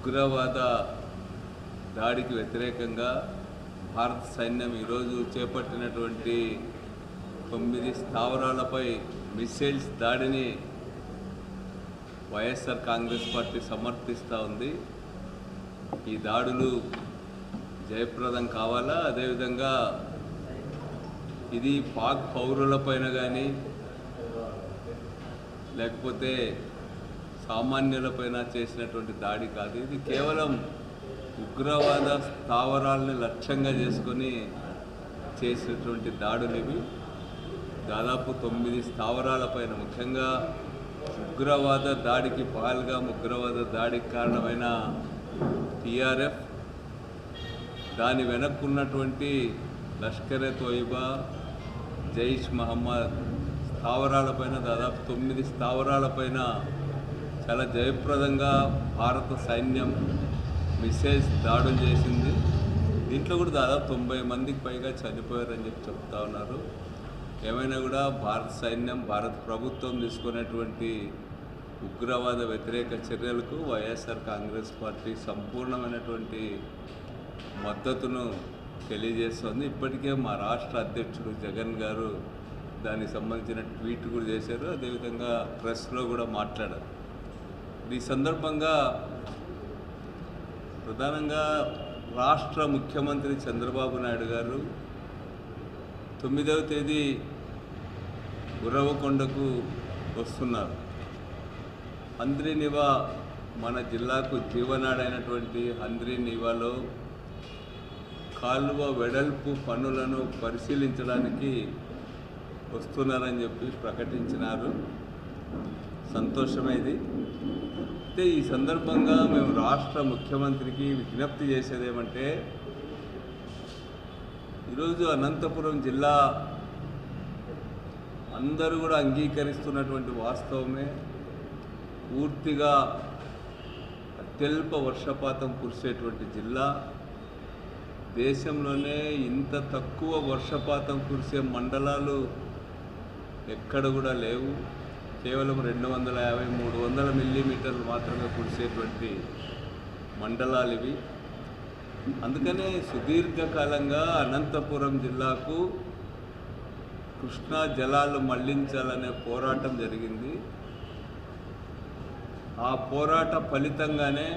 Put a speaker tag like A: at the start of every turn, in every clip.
A: ఉగ్రవాద దాడికి వ్యతిరేకంగా భారత సైన్యం ఈరోజు చేపట్టినటువంటి తొమ్మిది స్థావరాలపై మిస్సైల్స్ దాడిని వైఎస్ఆర్ కాంగ్రెస్ పార్టీ సమర్థిస్తూ ఉంది. ఈ దాడులు జయప్రదం కావాలా? అదేవిధంగా ఇది పాక్ పౌరులపైన కానీ లేకపోతే సామాన్యులపైన చేసినటువంటి దాడి కాదు. ఇది కేవలం ఉగ్రవాద స్థావరాలని లక్ష్యంగా చేసుకొని చేసినటువంటి దాడులు ఇవి. దాదాపు తొమ్మిది స్థావరాలపైన ముఖ్యంగా ఉగ్రవాద దాడికి పాల్గా ఉగ్రవాద దాడికి కారణమైన టీఆర్ఎఫ్ దాని వెనక్కున్నటువంటి లష్కరే తోయిబా జైష్ మహమ్మద్ స్థావరాలపైన దాదాపు తొమ్మిది స్థావరాలపైన చాలా జయప్రదంగా భారత సైన్యం మిస్సైల్స్ దాడులు చేసింది. దీంట్లో కూడా దాదాపు తొంభై మందికి పైగా చనిపోయారని చెప్పి చెప్తా ఉన్నారు. ఏమైనా కూడా భారత సైన్యం భారత ప్రభుత్వం తీసుకునేటువంటి ఉగ్రవాద వ్యతిరేక చర్యలకు వైఎస్ఆర్ కాంగ్రెస్ పార్టీ సంపూర్ణమైనటువంటి మద్దతును తెలియజేస్తుంది. ఇప్పటికే మా రాష్ట్ర అధ్యక్షుడు జగన్ గారు దానికి సంబంధించిన ట్వీట్ కూడా చేశారు. అదేవిధంగా ప్రెస్లో కూడా మాట్లాడారు. ఈ సందర్భంగా ప్రధానంగా రాష్ట్ర ముఖ్యమంత్రి చంద్రబాబు నాయుడు గారు తొమ్మిదవ తేదీ ఉరవకొండకు వస్తున్నారు. హంద్రీ నివా మన జిల్లాకు జీవనాడైనటువంటి అంద్రీనివాలో కాలువ వెడల్పు పనులను పరిశీలించడానికి వస్తున్నారని చెప్పి ప్రకటించినారు. సంతోషమైంది అయితే ఈ సందర్భంగా మేము రాష్ట్ర ముఖ్యమంత్రికి విజ్ఞప్తి చేసేది ఏమంటే ఈరోజు అనంతపురం జిల్లా అందరూ కూడా అంగీకరిస్తున్నటువంటి వాస్తవమే. పూర్తిగా అత్యల్ప వర్షపాతం కురిసేటువంటి జిల్లా. దేశంలోనే ఇంత తక్కువ వర్షపాతం కురిసే మండలాలు ఎక్కడ కూడా లేవు. కేవలం రెండు వందల యాభై మూడు వందల మిల్లీమీటర్లు మాత్రమే కురిసేటువంటి మండలాలు ఇవి. అందుకనే సుదీర్ఘకాలంగా అనంతపురం జిల్లాకు కృష్ణా జలాలు మళ్ళించాలనే పోరాటం జరిగింది. ఆ పోరాట ఫలితంగానే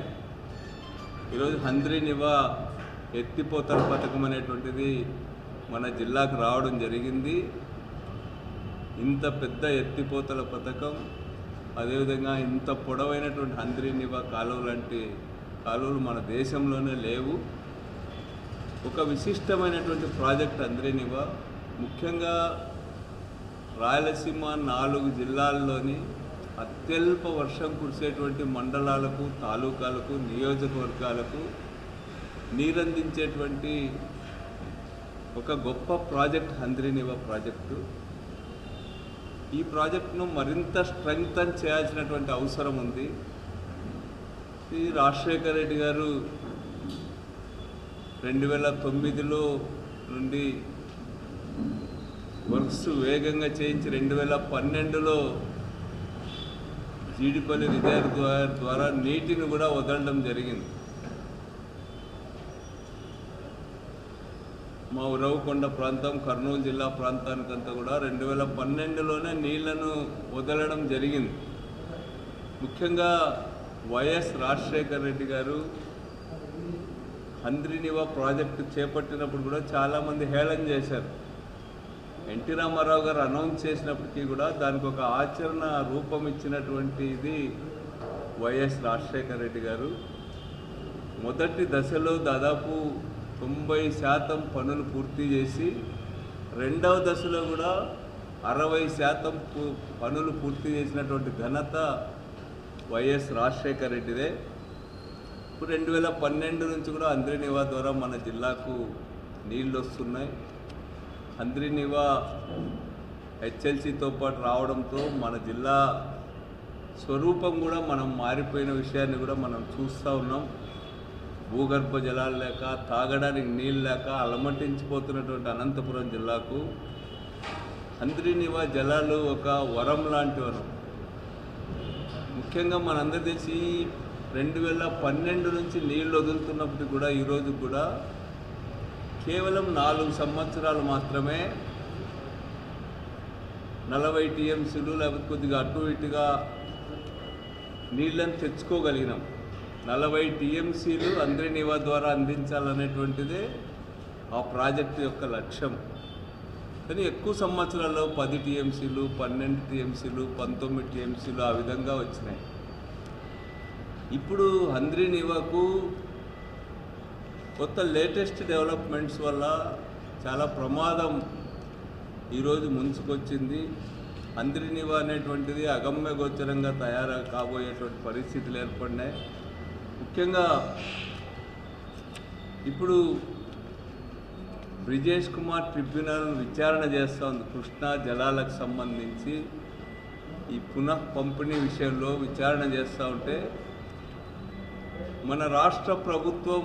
A: ఈరోజు హంద్రి నివా ఎత్తిపోతల పథకం అనేటువంటిది మన జిల్లాకు రావడం జరిగింది. ఇంత పెద్ద ఎత్తిపోతల పథకం అదేవిధంగా ఇంత పొడవైనటువంటి హంద్రీ నివా కాలువ లాంటి కాలువలు మన దేశంలోనే లేవు. ఒక విశిష్టమైనటువంటి ప్రాజెక్ట్ హంద్రీ ముఖ్యంగా రాయలసీమ నాలుగు జిల్లాల్లోని అత్యల్ప వర్షం కురిసేటువంటి మండలాలకు తాలూకాలకు నియోజకవర్గాలకు నీరందించేటువంటి ఒక గొప్ప ప్రాజెక్ట్ హంద్రీనివా ప్రాజెక్టు. ఈ ప్రాజెక్టును మరింత స్ట్రెంగ్తన్ చేయాల్సినటువంటి అవసరం ఉంది. శ్రీ రాజశేఖర రెడ్డి గారు రెండు వేల తొమ్మిదిలో నుండి వర్క్స్ వేగంగా చేయించి రెండు వేల పన్నెండులో జీడిపల్లి రిజర్వ్ ద్వారా నీటిని కూడా వదలడం జరిగింది. మా ఉరవకొండ ప్రాంతం కర్నూలు జిల్లా ప్రాంతానికంతా కూడా రెండు వేల పన్నెండులోనే నీళ్ళను వదలడం జరిగింది. ముఖ్యంగా వైఎస్ రాజశేఖర రెడ్డి గారు హంద్రినివా ప్రాజెక్టు చేపట్టినప్పుడు కూడా చాలామంది హేళన చేశారు. ఎన్టీ రామారావు గారు అనౌన్స్ చేసినప్పటికీ కూడా దానికి ఒక ఆచరణ రూపం ఇచ్చినటువంటి ఇది వైఎస్ రాజశేఖర రెడ్డి గారు. మొదటి దశలో దాదాపు తొంభై శాతం పనులు పూర్తి చేసి రెండవ దశలో కూడా అరవై శాతం పనులు పూర్తి చేసినటువంటి ఘనత వైఎస్ రాజశేఖర రెడ్డిదే. ఇప్పుడు రెండు వేల పన్నెండు నుంచి కూడా అంద్రినివా ద్వారా మన జిల్లాకు నీళ్ళు వస్తున్నాయి. అంద్రినివా హెచ్ఎల్సితో పాటు రావడంతో మన జిల్లా స్వరూపం కూడా మనం మారిపోయిన విషయాన్ని కూడా మనం చూస్తూ ఉన్నాం. భూగర్భ జలాలు లేక తాగడానికి నీళ్ళు లేక అలమటించిపోతున్నటువంటి అనంతపురం జిల్లాకు అంద్రినివా జలాలు ఒక వరం లాంటి వరం. ముఖ్యంగా మనందరి తెలిసి రెండు వేల పన్నెండు నుంచి నీళ్ళు వదులుతున్నప్పుడు కూడా ఈరోజు కూడా కేవలం నాలుగు సంవత్సరాలు మాత్రమే నలభై టీఎంసీలు లేకపోతే కొద్దిగా అటు ఇటుగా నీళ్ళని తెచ్చుకోగలిగినాం. నలభై టీఎంసీలు అంద్రినివా ద్వారా అందించాలనేటువంటిదే ఆ ప్రాజెక్టు యొక్క లక్ష్యం. కానీ ఎక్కువ సంవత్సరాల్లో పది టీఎంసీలు పన్నెండు టీఎంసీలు పంతొమ్మిది టీఎంసీలు ఆ విధంగా వచ్చినాయి. ఇప్పుడు హంద్రీనివాకు కొత్త లేటెస్ట్ డెవలప్మెంట్స్ వల్ల చాలా ప్రమాదం ఈరోజు ముంచుకొచ్చింది. అంద్రినివా అనేటువంటిది అగమ్య గోచరంగా తయారు కాబోయేటువంటి పరిస్థితులు ఏర్పడినాయి. ముఖ్యంగా ఇప్పుడు బ్రిజేష్ కుమార్ ట్రిబ్యునల్ విచారణ చేస్తూ ఉంది కృష్ణా జలాలకు సంబంధించి ఈ పునః పంపిణీ విషయంలో విచారణ చేస్తూ ఉంటే మన రాష్ట్ర ప్రభుత్వం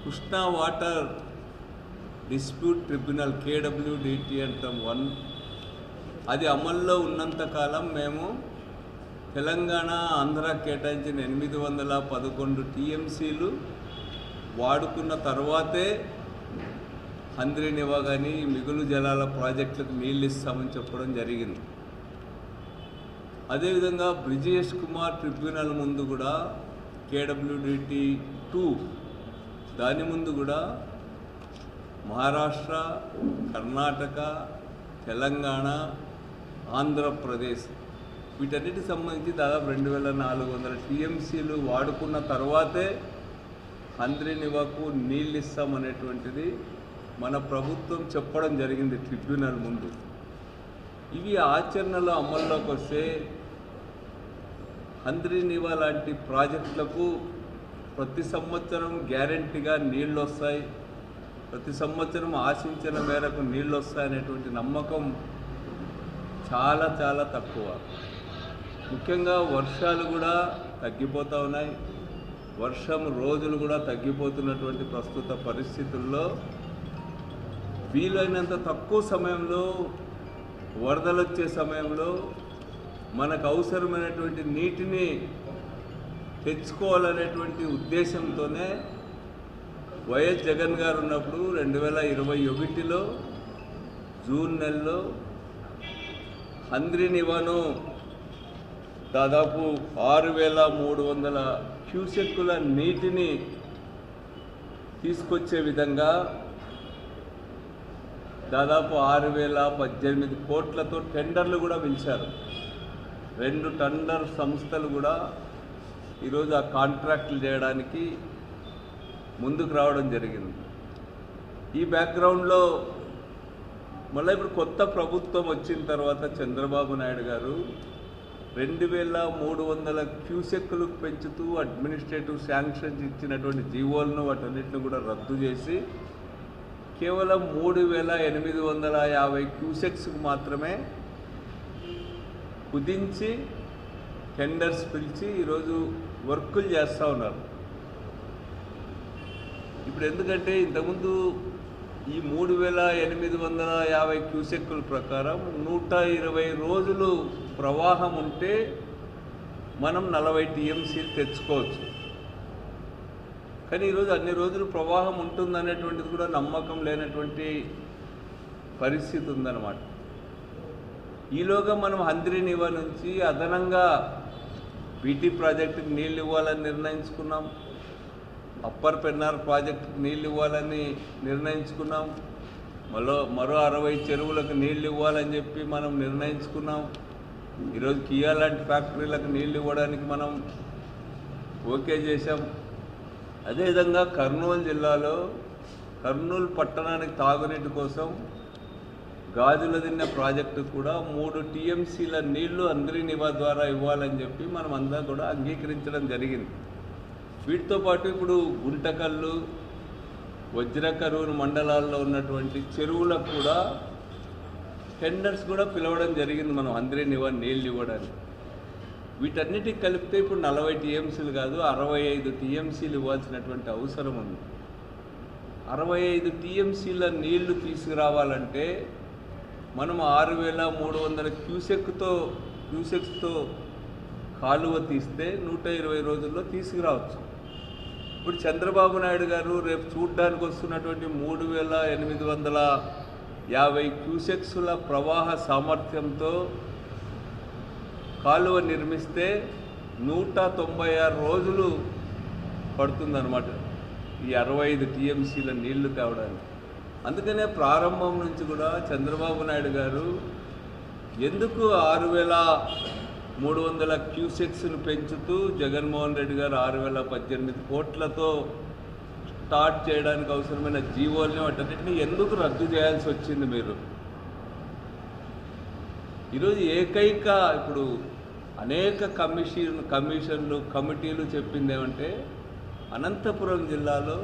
A: Krishna water dispute tribunal KWDT అంటాం వన్ అది అమల్లో ఉన్నంతకాలం మేము తెలంగాణ ఆంధ్ర కేటాయించిన ఎనిమిది వందల పదకొండు టీఎంసీలు వాడుకున్న తర్వాతే హంద్రీనివా కానీ మిగులు జలాల ప్రాజెక్టులకు నీళ్ళు ఇస్తామని చెప్పడం జరిగింది. అదేవిధంగా బ్రిజేష్ కుమార్ ట్రిబ్యునల్ ముందు కూడా కేడబ్ల్యూడిటి టూ దాని ముందు కూడా మహారాష్ట్ర కర్ణాటక తెలంగాణ ఆంధ్రప్రదేశ్ వీటన్నిటికి సంబంధించి దాదాపు రెండు వేల నాలుగు వందల టీఎంసీలు వాడుకున్న తర్వాతే హంద్రినివకు నీళ్ళు ఇస్తామనేటువంటిది మన ప్రభుత్వం చెప్పడం జరిగింది ట్రిబ్యునల్ ముందు. ఇవి ఆచరణలో అమల్లోకి వస్తే హంద్రీనివా లాంటి ప్రాజెక్టులకు ప్రతి సంవత్సరం గ్యారంటీగా నీళ్ళు వస్తాయి. ప్రతి సంవత్సరం ఆశించిన మేరకు నీళ్ళు వస్తాయనేటువంటి నమ్మకం చాలా చాలా తక్కువ. ముఖ్యంగా వర్షాలు కూడా తగ్గిపోతూ ఉన్నాయి. వర్షం రోజులు కూడా తగ్గిపోతున్నటువంటి ప్రస్తుత పరిస్థితుల్లో వీలైనంత తక్కువ సమయంలో వరదలు వచ్చే సమయంలో మనకు అవసరమైనటువంటి నీటిని తెచ్చుకోవాలనేటువంటి ఉద్దేశంతోనే వైఎస్ జగన్ గారు ఉన్నప్పుడు రెండు వేల ఇరవై ఒకటిలో జూన్ నెలలో హంద్రీనివాను దాదాపు ఆరు వేల మూడు వందల క్యూసెక్కుల నీటిని తీసుకొచ్చే విధంగా దాదాపు ఆరు వేల పద్దెనిమిది కోట్లతో టెండర్లు కూడా పిలిచారు. రెండు టెండర్ సంస్థలు కూడా ఈరోజు ఆ కాంట్రాక్టులు చేయడానికి ముందుకు రావడం జరిగింది. ఈ బ్యాక్గ్రౌండ్లో మళ్ళీ ఇప్పుడు కొత్త ప్రభుత్వం వచ్చిన తర్వాత చంద్రబాబు నాయుడు గారు రెండు వేల మూడు వందల క్యూసెక్లు పెంచుతూ అడ్మినిస్ట్రేటివ్ శాంక్షన్స్ ఇచ్చినటువంటి జీవోలను వాటన్నిటిని కూడా రద్దు చేసి కేవలం మూడు వేల ఎనిమిది వందల యాభై క్యూసెక్స్కి మాత్రమే కుదించి టెండర్స్ పిలిచి ఈరోజు వర్కులు చేస్తూ ఉన్నారు. ఇప్పుడు ఎందుకంటే ఇంతకుముందు ఈ మూడు వేల ఎనిమిది వందల యాభై క్యూసెక్కుల ప్రకారం నూట ఇరవై రోజులు ప్రవాహం ఉంటే మనం నలభై టీఎంసీలు తెచ్చుకోవచ్చు. కానీ ఈరోజు అన్ని రోజులు ప్రవాహం ఉంటుందనేటువంటిది కూడా నమ్మకం లేనటువంటి పరిస్థితి ఉందన్నమాట. ఈలోగా మనం హంద్రీనివా నుంచి అదనంగా బీటీ ప్రాజెక్టుకి నీళ్ళు ఇవ్వాలని నిర్ణయించుకున్నాం. అప్పర్ పెన్నార్ ప్రాజెక్టుకి నీళ్ళు ఇవ్వాలని నిర్ణయించుకున్నాం. మరో మరో అరవై చెరువులకు నీళ్ళు ఇవ్వాలని చెప్పి మనం నిర్ణయించుకున్నాం. ఈరోజు కియా లాంటి ఫ్యాక్టరీలకు నీళ్ళు ఇవ్వడానికి మనం ఓకే చేశాం. అదేవిధంగా కర్నూలు జిల్లాలో కర్నూలు పట్టణానికి తాగునీటి కోసం గాజుల దిన్న ప్రాజెక్టు కూడా మూడు టీఎంసీల నీళ్ళు అందరి నివా ద్వారా ఇవ్వాలని చెప్పి మనం అంతా కూడా అంగీకరించడం జరిగింది. వీటితో పాటు ఇప్పుడు గుంటకల్లు వజ్రకరూరు మండలాల్లో ఉన్నటువంటి చెరువులకు కూడా టెండర్స్ కూడా పిలవడం జరిగింది మనం అందరి నివా నీళ్ళు ఇవ్వడానికి. వీటన్నిటికి కలిపితే ఇప్పుడు నలభై టీఎంసీలు కాదు అరవై ఐదు టీఎంసీలు ఇవ్వాల్సినటువంటి అవసరం ఉంది. అరవై ఐదు టీఎంసీల నీళ్ళు తీసుకురావాలంటే మనం ఆరు వేల మూడు వందల క్యూసెక్తో క్యూసెక్స్తో కాలువ తీస్తే నూట ఇరవై రోజుల్లో తీసుకురావచ్చు. ఇప్పుడు చంద్రబాబు నాయుడు గారు రేపు చూడ్డానికి వస్తున్నటువంటి మూడు వేల ఎనిమిది వందల యాభై క్యూసెక్సుల ప్రవాహ సామర్థ్యంతో కాలువ నిర్మిస్తే నూట తొంభై ఆరు రోజులు పడుతుందన్నమాట. ఈ అరవై ఐదు టీఎంసీల నీళ్ళు తేవడానికి. అందుకనే ప్రారంభం నుంచి కూడా చంద్రబాబు నాయుడు గారు ఎందుకు ఆరు వేల మూడు వందల క్యూసెక్స్ను పెంచుతూ జగన్మోహన్ రెడ్డి గారు ఆరు వేల పద్దెనిమిది కోట్లతో స్టార్ట్ చేయడానికి అవసరమైన జీవోల్ని వాటన్నిటిని ఎందుకు రద్దు చేయాల్సి వచ్చింది మీరు? ఈరోజు ఏకైక ఇప్పుడు అనేక కమిషన్ కమిషన్లు కమిటీలు చెప్పింది ఏమంటే అనంతపురం జిల్లాలో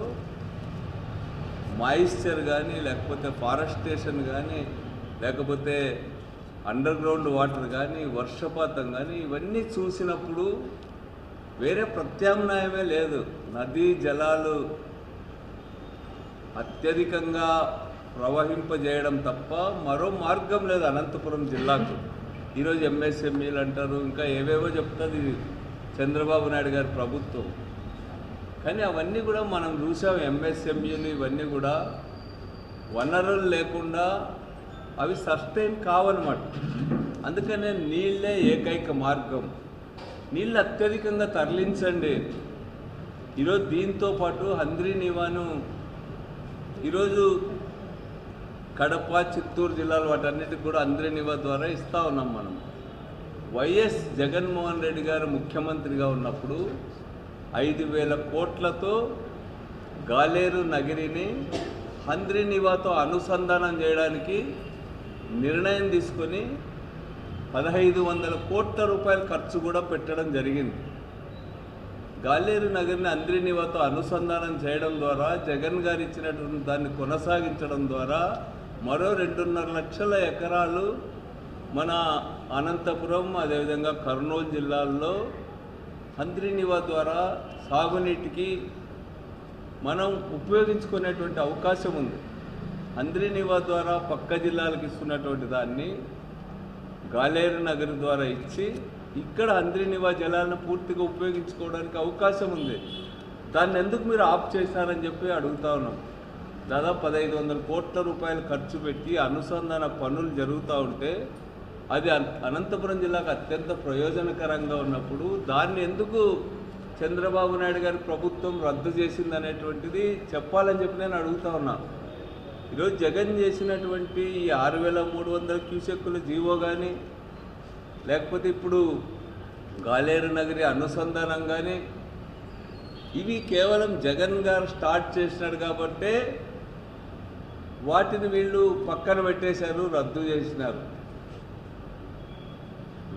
A: మాయిశ్చర్ కానీ లేకపోతే ఫారెస్టేషన్ కానీ లేకపోతే అండర్ గ్రౌండ్ వాటర్ కానీ వర్షపాతం కానీ ఇవన్నీ చూసినప్పుడు వేరే ప్రత్యామ్నాయమే లేదు. నదీ జలాలు అత్యధికంగా ప్రవహింపజేయడం తప్ప మరో మార్గం లేదు అనంతపురం జిల్లాకు. ఈరోజు ఎంఎస్ఎంఈలు అంటారు ఇంకా ఏవేవో చెప్తుంది చంద్రబాబు నాయుడు గారి ప్రభుత్వం. కానీ అవన్నీ కూడా మనం చూసాం ఎంఎస్ఎంఈలు ఇవన్నీ కూడా వనరులు లేకుండా అవి సస్టైన్ కావన్నమాట. అందుకనే నీళ్ళే ఏకైక మార్గం. నీళ్ళు అత్యధికంగా తరలించండి. ఈరోజు దీంతో పాటు హంద్రీ నివాను ఈరోజు కడప చిత్తూరు జిల్లాలు వాటన్నిటికి కూడా అందరినివా ద్వారా ఇస్తూ ఉన్నాం మనం. వైఎస్ జగన్మోహన్ రెడ్డి గారు ముఖ్యమంత్రిగా ఉన్నప్పుడు ఐదు వేల కోట్లతో గాలేరు నగిరిని హంద్రినివాతో అనుసంధానం చేయడానికి నిర్ణయం తీసుకొని పదహైదు వందల కోట్ల రూపాయల ఖర్చు కూడా పెట్టడం జరిగింది. గాలేరు నగర్ని అంద్రినివాతో అనుసంధానం చేయడం ద్వారా జగన్ గారు ఇచ్చినటువంటి దాన్ని కొనసాగించడం ద్వారా మరో రెండున్నర లక్షల ఎకరాలు మన అనంతపురం అదేవిధంగా కర్నూలు జిల్లాల్లో అంద్రినివా ద్వారా సాగునీటికి మనం ఉపయోగించుకునేటువంటి అవకాశం ఉంది. అంద్రినివా ద్వారా పక్క జిల్లాలకు ఇస్తున్నటువంటి దాన్ని గాలేరు నగర్ ద్వారా ఇచ్చి ఇక్కడ అంద్రినివా జలాలను పూర్తిగా ఉపయోగించుకోవడానికి అవకాశం ఉంది. దాన్ని ఎందుకు మీరు ఆఫ్ చేశారని చెప్పి అడుగుతా ఉన్నాం. దాదాపు పదహైదు వందల కోట్ల రూపాయలు ఖర్చు పెట్టి అనుసంధాన పనులు జరుగుతూ ఉంటే అది అనంతపురం జిల్లాకు అత్యంత ప్రయోజనకరంగా ఉన్నప్పుడు దాన్ని ఎందుకు చంద్రబాబు నాయుడు గారి ప్రభుత్వం రద్దు చేసింది అనేటువంటిది చెప్పాలని చెప్పి నేను అడుగుతా ఉన్నా. ఈరోజు జగన్ చేసినటువంటి ఈ ఆరు వేల మూడు వందల క్యూసెక్కుల జీవో కానీ లేకపోతే ఇప్పుడు గాలేరు నగరి అనుసంధానం కానీ ఇవి కేవలం జగన్ గారు స్టార్ట్ చేసినాడు కాబట్టే వాటిని వీళ్ళు పక్కన పెట్టేశారు రద్దు చేసినారు.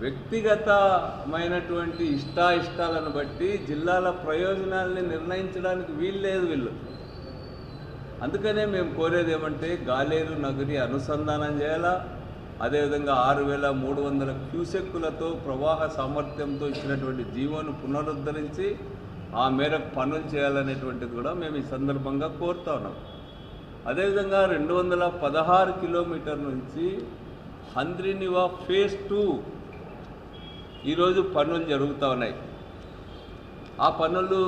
A: వ్యక్తిగతమైనటువంటి ఇష్టాయిష్టాలను బట్టి జిల్లాల ప్రయోజనాల్ని నిర్ణయించడానికి వీల్లేదు వీళ్ళు. అందుకనే మేము కోరేది ఏమంటే గాలేరు నగరి అనుసంధానం చేయాలా? అదేవిధంగా ఆరు వేల మూడు వందల క్యూసెక్కులతో ప్రవాహ సామర్థ్యంతో ఇచ్చినటువంటి జీవోను పునరుద్ధరించి ఆ మేరకు పనులు చేయాలనేటువంటిది కూడా మేము ఈ సందర్భంగా కోరుతా ఉన్నాం. అదేవిధంగా రెండు వందల పదహారు కిలోమీటర్ నుంచి హంద్రినివా ఫేజ్ టూ ఈరోజు పనులు జరుగుతూ ఉన్నాయి. ఆ పనులు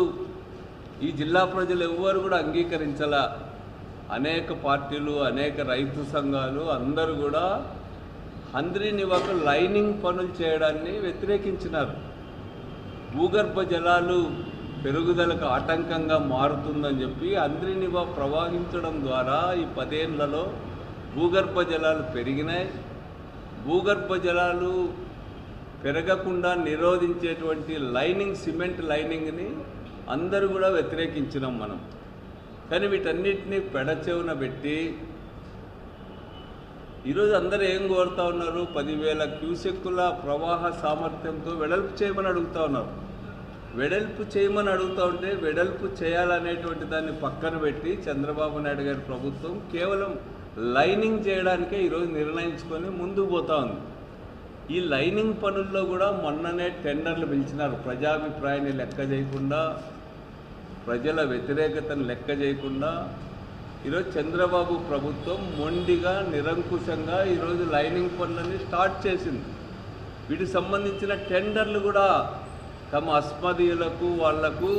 A: ఈ జిల్లా ప్రజలు ఎవ్వరు కూడా అంగీకరించాల. అనేక పార్టీలు అనేక రైతు సంఘాలు అందరూ కూడా అందరిని ఒక లైనింగ్ పనులు చేయడాన్ని వ్యతిరేకించినారు. భూగర్భ జలాలు పెరుగుదలకు ఆటంకంగా మారుతుందని చెప్పి హంద్రీ ప్రవాహించడం ప్రవహించడం ద్వారా ఈ పదేళ్ళలో భూగర్భ జలాలు పెరిగినాయి. భూగర్భ జలాలు పెరగకుండా నిరోధించేటువంటి లైనింగ్ సిమెంట్ లైనింగ్ని అందరూ కూడా వ్యతిరేకించినాం మనం. కానీ వీటన్నిటిని పెడచెవున పెట్టి ఈరోజు అందరూ ఏం కోరుతా ఉన్నారు? పదివేల క్యూసెక్కుల ప్రవాహ సామర్థ్యంతో వెడల్పు చేయమని అడుగుతా ఉన్నారు. వెడల్పు చేయమని అడుగుతా ఉంటే వెడల్పు చేయాలనేటువంటి దాన్ని పక్కన పెట్టి చంద్రబాబు నాయుడు గారి ప్రభుత్వం కేవలం లైనింగ్ చేయడానికే ఈరోజు నిర్ణయించుకొని ముందుకు పోతా ఉంది. ఈ లైనింగ్ పనుల్లో కూడా మొన్ననే టెండర్లు పిలిచినారు. ప్రజాభిప్రాయాన్ని లెక్క చేయకుండా ప్రజల వ్యతిరేకతను లెక్క చేయకుండా ఈరోజు చంద్రబాబు ప్రభుత్వం మొండిగా నిరంకుశంగా ఈరోజు లైనింగ్ పనులని స్టార్ట్ చేసింది. వీటికి సంబంధించిన టెండర్లు కూడా తమ అస్మదీయులకు వాళ్ళకు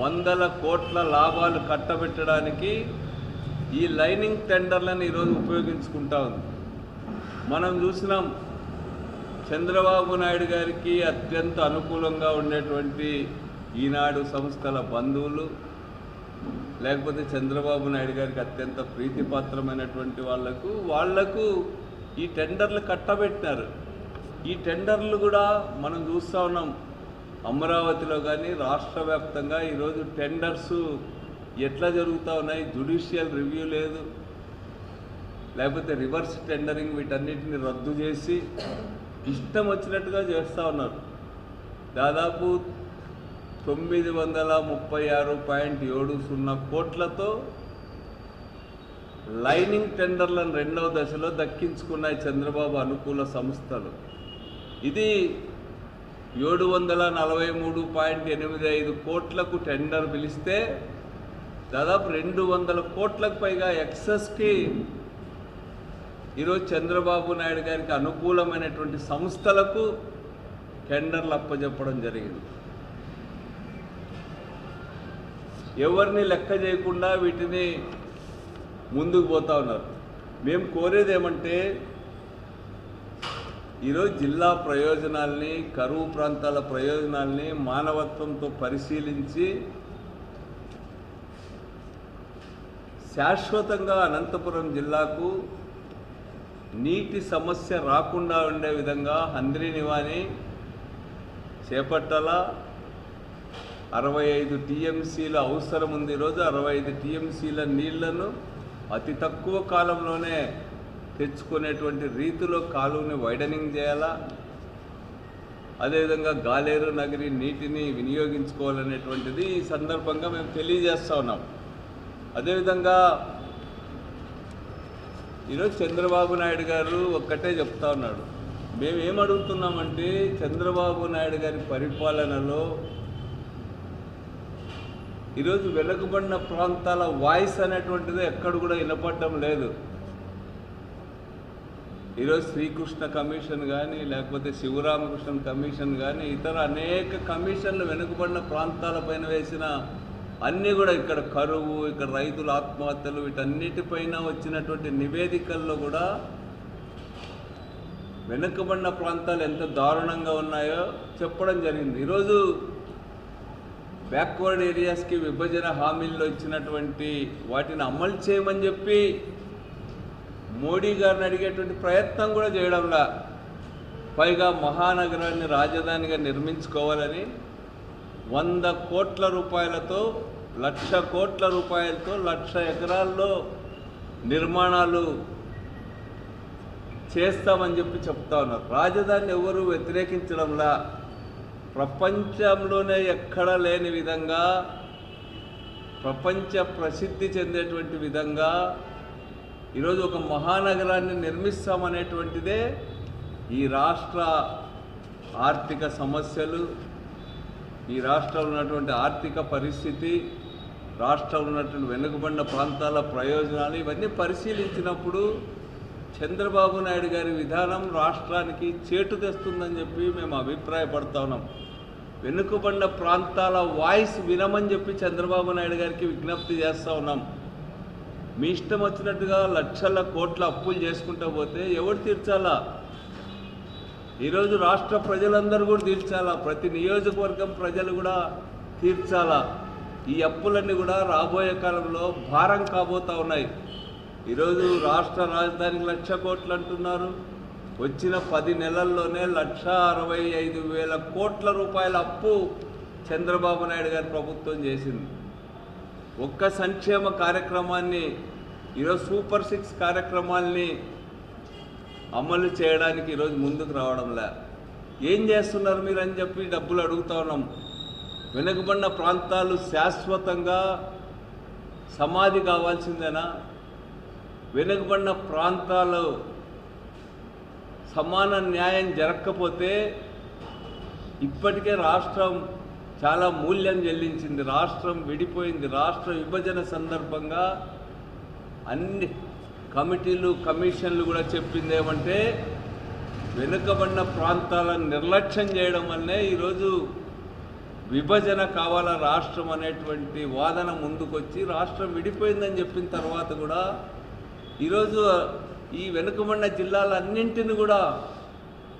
A: వందల కోట్ల లాభాలు కట్టబెట్టడానికి ఈ లైనింగ్ టెండర్లను ఈరోజు ఉపయోగించుకుంటా ఉంది. మనం చూసినాం చంద్రబాబు నాయుడు గారికి అత్యంత అనుకూలంగా ఉండేటువంటి ఈనాడు సంస్థల బంధువులు లేకపోతే చంద్రబాబు నాయుడు గారికి అత్యంత ప్రీతిపాత్రమైనటువంటి వాళ్ళకు వాళ్ళకు ఈ టెండర్లు కట్టబెట్టినారు. ఈ టెండర్లు కూడా మనం చూస్తూ ఉన్నాం. అమరావతిలో కానీ రాష్ట్ర వ్యాప్తంగా ఈరోజు టెండర్స్ ఎట్లా జరుగుతూ ఉన్నాయి? జుడిషియల్ రివ్యూ లేదు. లేకపోతే రివర్స్ టెండరింగ్ వీటన్నిటిని రద్దు చేసి ఇష్టం వచ్చినట్టుగా చేస్తూ ఉన్నారు. దాదాపు తొమ్మిది వందల ముప్పై ఆరు పాయింట్ ఏడు సున్నా కోట్లతో లైనింగ్ టెండర్లను రెండవ దశలో దక్కించుకున్నాయి చంద్రబాబు అనుకూల సంస్థలు. ఇది ఏడు వందల నలభై మూడు పాయింట్ ఎనిమిది ఐదు కోట్లకు టెండర్ పిలిస్తే దాదాపు రెండు వందల కోట్లకు పైగా ఎక్సెస్కి ఈరోజు చంద్రబాబు నాయుడు గారికి అనుకూలమైనటువంటి సంస్థలకు టెండర్లు అప్పజెప్పడం జరిగింది. ఎవరిని లెక్క చేయకుండా వీటిని ముందుకు పోతా ఉన్నారు. మేము కోరేది ఏమంటే ఈరోజు జిల్లా ప్రయోజనాల్ని కరువు ప్రాంతాల ప్రయోజనాల్ని మానవత్వంతో పరిశీలించి శాశ్వతంగా అనంతపురం జిల్లాకు నీటి సమస్య రాకుండా ఉండే విధంగా హంద్రి నివాని చేపట్టాలా అరవై ఐదు టీఎంసీల అవసరం ఉంది ఈరోజు అరవై ఐదు టీఎంసీల నీళ్ళను అతి తక్కువ కాలంలోనే తెచ్చుకునేటువంటి రీతిలో కాలువని వైడనింగ్ చేయాలా? అదేవిధంగా గాలేరు నగరి నీటిని వినియోగించుకోవాలనేటువంటిది ఈ సందర్భంగా మేము తెలియజేస్తూ ఉన్నాం. అదేవిధంగా ఈరోజు చంద్రబాబు నాయుడు గారు ఒక్కటే చెప్తా ఉన్నాడు. మేము అడుగుతున్నామంటే చంద్రబాబు నాయుడు గారి పరిపాలనలో ఈరోజు వెనుకబడిన ప్రాంతాల వాయిస్ అనేటువంటిది ఎక్కడ కూడా వినపడడం లేదు. ఈరోజు శ్రీకృష్ణ కమిషన్ కానీ లేకపోతే శివరామకృష్ణ కమిషన్ కానీ ఇతర అనేక కమిషన్లు వెనుకబడిన ప్రాంతాలపైన వేసిన అన్నీ కూడా ఇక్కడ కరువు ఇక్కడ రైతుల ఆత్మహత్యలు వీటన్నిటిపైన వచ్చినటువంటి నివేదికల్లో కూడా వెనుకబడిన ప్రాంతాలు ఎంత దారుణంగా ఉన్నాయో చెప్పడం జరిగింది. ఈరోజు బ్యాక్వర్డ్ ఏరియాస్కి విభజన హామీల్లో ఇచ్చినటువంటి వాటిని అమలు చేయమని చెప్పి మోడీ గారిని అడిగేటువంటి ప్రయత్నం కూడా చేయడంలా పైగా మహానగరాన్ని రాజధానిగా నిర్మించుకోవాలని వంద కోట్ల రూపాయలతో లక్ష కోట్ల రూపాయలతో లక్ష ఎకరాల్లో నిర్మాణాలు చేస్తామని చెప్పి చెప్తా ఉన్నారు. రాజధానిని ఎవరు వ్యతిరేకించడంలా ప్రపంచంలోనే ఎక్కడా లేని విధంగా ప్రపంచ ప్రసిద్ధి చెందేటువంటి విధంగా ఈరోజు ఒక మహానగరాన్ని నిర్మిస్తామనేటువంటిదే ఈ రాష్ట్ర ఆర్థిక సమస్యలు ఈ రాష్ట్రంలో ఉన్నటువంటి ఆర్థిక పరిస్థితి రాష్ట్రంలో ఉన్నటువంటి వెనుకబడిన ప్రాంతాల ప్రయోజనాలు ఇవన్నీ పరిశీలించినప్పుడు చంద్రబాబు నాయుడు గారి విధానం రాష్ట్రానికి చేటు తెస్తుందని చెప్పి మేము అభిప్రాయపడతా ఉన్నాం. వెనుకబడిన ప్రాంతాల వాయిస్ వినమని చెప్పి చంద్రబాబు నాయుడు గారికి విజ్ఞప్తి చేస్తూ ఉన్నాం. మీ ఇష్టం వచ్చినట్టుగా లక్షల కోట్ల అప్పులు చేసుకుంటూ పోతే ఎవరు తీర్చాలా? ఈరోజు రాష్ట్ర ప్రజలందరూ కూడా తీర్చాలా? ప్రతి నియోజకవర్గం ప్రజలు కూడా తీర్చాలా? ఈ అప్పులన్నీ కూడా రాబోయే కాలంలో భారం కాబోతా ఉన్నాయి. ఈరోజు రాష్ట్ర రాజధానికి లక్ష కోట్లు అంటున్నారు. వచ్చిన పది నెలల్లోనే లక్ష అరవై ఐదు వేల కోట్ల రూపాయల అప్పు చంద్రబాబు నాయుడు గారి ప్రభుత్వం చేసింది. ఒక్క సంక్షేమ కార్యక్రమాన్ని ఈరోజు సూపర్ సిక్స్ కార్యక్రమాల్ని అమలు చేయడానికి ఈరోజు ముందుకు రావడంలే ఏం చేస్తున్నారు మీరు అని చెప్పి డబ్బులు అడుగుతా ఉన్నాం. వెనుకబడిన ప్రాంతాలు శాశ్వతంగా సమాధి కావాల్సిందేనా? వెనుకబడిన ప్రాంతాలు సమాన న్యాయం జరగకపోతే ఇప్పటికే రాష్ట్రం చాలా మూల్యం చెల్లించింది. రాష్ట్రం విడిపోయింది. రాష్ట్ర విభజన సందర్భంగా అన్ని కమిటీలు కమిషన్లు కూడా చెప్పింది ఏమంటే వెనుకబడిన ప్రాంతాలను నిర్లక్ష్యం చేయడం వల్లనే ఈరోజు విభజన కావాల రాష్ట్రం అనేటువంటి వాదన ముందుకొచ్చి రాష్ట్రం విడిపోయిందని చెప్పిన తర్వాత కూడా ఈరోజు ఈ వెనుకబడిన జిల్లాలన్నింటిని కూడా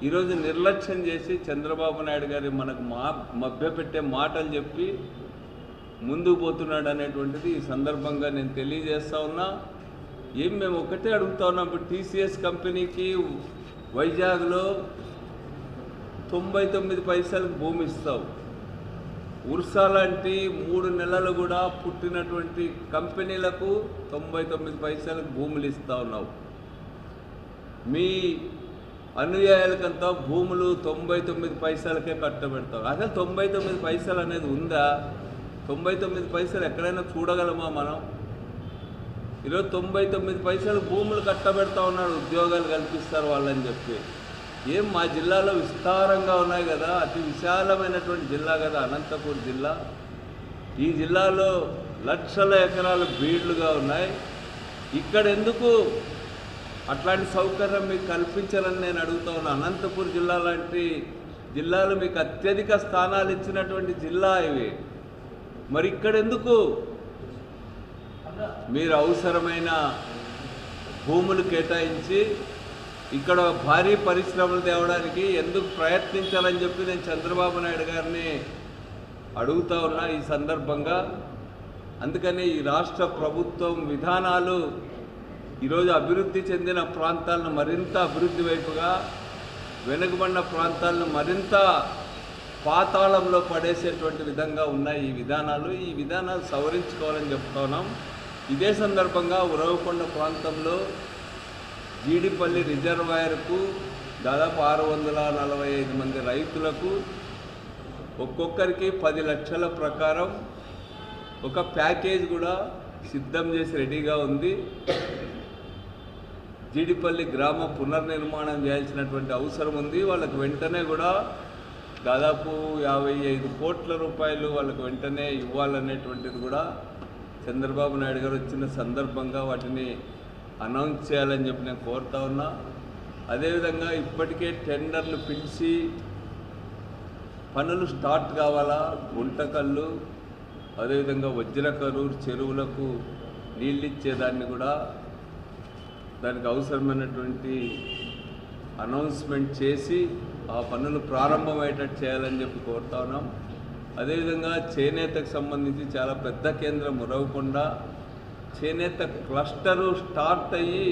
A: ఈరోజు నిర్లక్ష్యం చేసి చంద్రబాబు నాయుడు గారి మనకు మా మభ్యపెట్టే మాటలు చెప్పి ముందుకు పోతున్నాడు అనేటువంటిది ఈ సందర్భంగా నేను తెలియజేస్తా ఉన్నా. ఏం మేము ఒకటే అడుగుతా ఉన్నాం ఇప్పుడు టీసీఎస్ కంపెనీకి వైజాగ్లో తొంభై తొమ్మిది పైసలకు భూమి ఇస్తావు. ఉర్సా లాంటి మూడు నెలలు కూడా పుట్టినటువంటి కంపెనీలకు తొంభై తొమ్మిది పైసలకు భూములు ఇస్తా ఉన్నావు. మీ అనుయాయులకంతా భూములు తొంభై తొమ్మిది పైసలకే కట్టబెడతావు. అసలు తొంభై తొమ్మిది పైసలు అనేది ఉందా? తొంభై తొమ్మిది పైసలు ఎక్కడైనా చూడగలమా మనం? ఈరోజు తొంభై తొమ్మిది పైసలు భూములు కట్టబెడతా ఉన్నాడు ఉద్యోగాలు కల్పిస్తారు వాళ్ళని చెప్పి. ఏం మా జిల్లాలో విస్తారంగా ఉన్నాయి కదా అతి విశాలమైనటువంటి జిల్లా కదా అనంతపూర్ జిల్లా. ఈ జిల్లాలో లక్షల ఎకరాలు బీడ్లుగా ఉన్నాయి. ఇక్కడ ఎందుకు అట్లాంటి సౌకర్యం మీకు కల్పించాలని నేను అడుగుతా ఉన్నాను అనంతపూర్ జిల్లా లాంటి జిల్లాలు మీకు అత్యధిక స్థానాలు ఇచ్చినటువంటి జిల్లా ఇవి. మరి ఇక్కడ ఎందుకు మీరు అవసరమైన భూములు కేటాయించి ఇక్కడ భారీ పరిశ్రమలు తేవడానికి ఎందుకు ప్రయత్నించాలని చెప్పి నేను చంద్రబాబు నాయుడు గారిని అడుగుతా ఉన్నా ఈ సందర్భంగా. అందుకని ఈ రాష్ట్ర ప్రభుత్వం విధానాలు ఈరోజు అభివృద్ధి చెందిన ప్రాంతాలను మరింత అభివృద్ధి వైపుగా వెనుకబడిన ప్రాంతాలను మరింత పాతాళంలో పడేసేటువంటి విధంగా ఉన్నాయి ఈ విధానాలు. ఈ విధానాలు సవరించుకోవాలని చెప్తా ఉన్నాం. ఇదే సందర్భంగా ఉరవకొండ ప్రాంతంలో జీడిపల్లి రిజర్వాయర్కు దాదాపు ఆరు వందల నలభై ఐదు మంది రైతులకు ఒక్కొక్కరికి పది లక్షల ప్రకారం ఒక ప్యాకేజ్ కూడా సిద్ధం చేసి రెడీగా ఉంది. జీడిపల్లి గ్రామ పునర్నిర్మాణం చేయాల్సినటువంటి అవసరం ఉంది. వాళ్ళకు వెంటనే కూడా దాదాపు యాభై ఐదు కోట్ల రూపాయలు వాళ్ళకు వెంటనే ఇవ్వాలనేటువంటిది కూడా చంద్రబాబు నాయుడు గారు వచ్చిన సందర్భంగా వాటిని అనౌన్స్ చేయాలని చెప్పి నేను కోరుతా ఉన్నా. అదేవిధంగా ఇప్పటికే టెండర్లు పిలిచి పనులు స్టార్ట్ కావాలా? గుంటకల్లు అదేవిధంగా వజ్రకరూరు చెరువులకు నీళ్ళు ఇచ్చేదాన్ని కూడా దానికి అవసరమైనటువంటి అనౌన్స్మెంట్ చేసి ఆ పనులు ప్రారంభమయ్యేటట్టు చేయాలని చెప్పి కోరుతా ఉన్నాం. అదేవిధంగా చేనేతకు సంబంధించి చాలా పెద్ద కేంద్రం ఉరవకుండా చేనేత క్లస్టరు స్టార్ట్ అయ్యి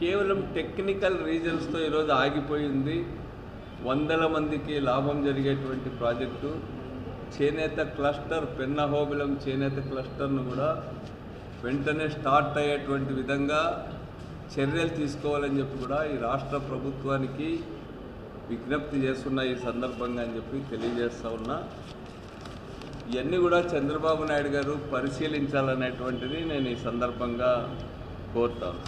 A: కేవలం టెక్నికల్ రీజన్స్తో ఈరోజు ఆగిపోయింది. వందల మందికి లాభం జరిగేటువంటి ప్రాజెక్టు. చేనేత క్లస్టర్ పెన్నహోబిలం చేనేత క్లస్టర్ను కూడా వెంటనే స్టార్ట్ అయ్యేటువంటి విధంగా చర్యలు తీసుకోవాలని చెప్పి కూడా ఈ రాష్ట్ర ప్రభుత్వానికి విజ్ఞప్తి చేస్తున్న ఈ సందర్భంగా అని చెప్పి తెలియజేస్తా ఉన్నా. ఇవన్నీ కూడా చంద్రబాబు నాయుడు గారు పరిశీలించాలనేటువంటిది నేను ఈ సందర్భంగా కోరుతాను.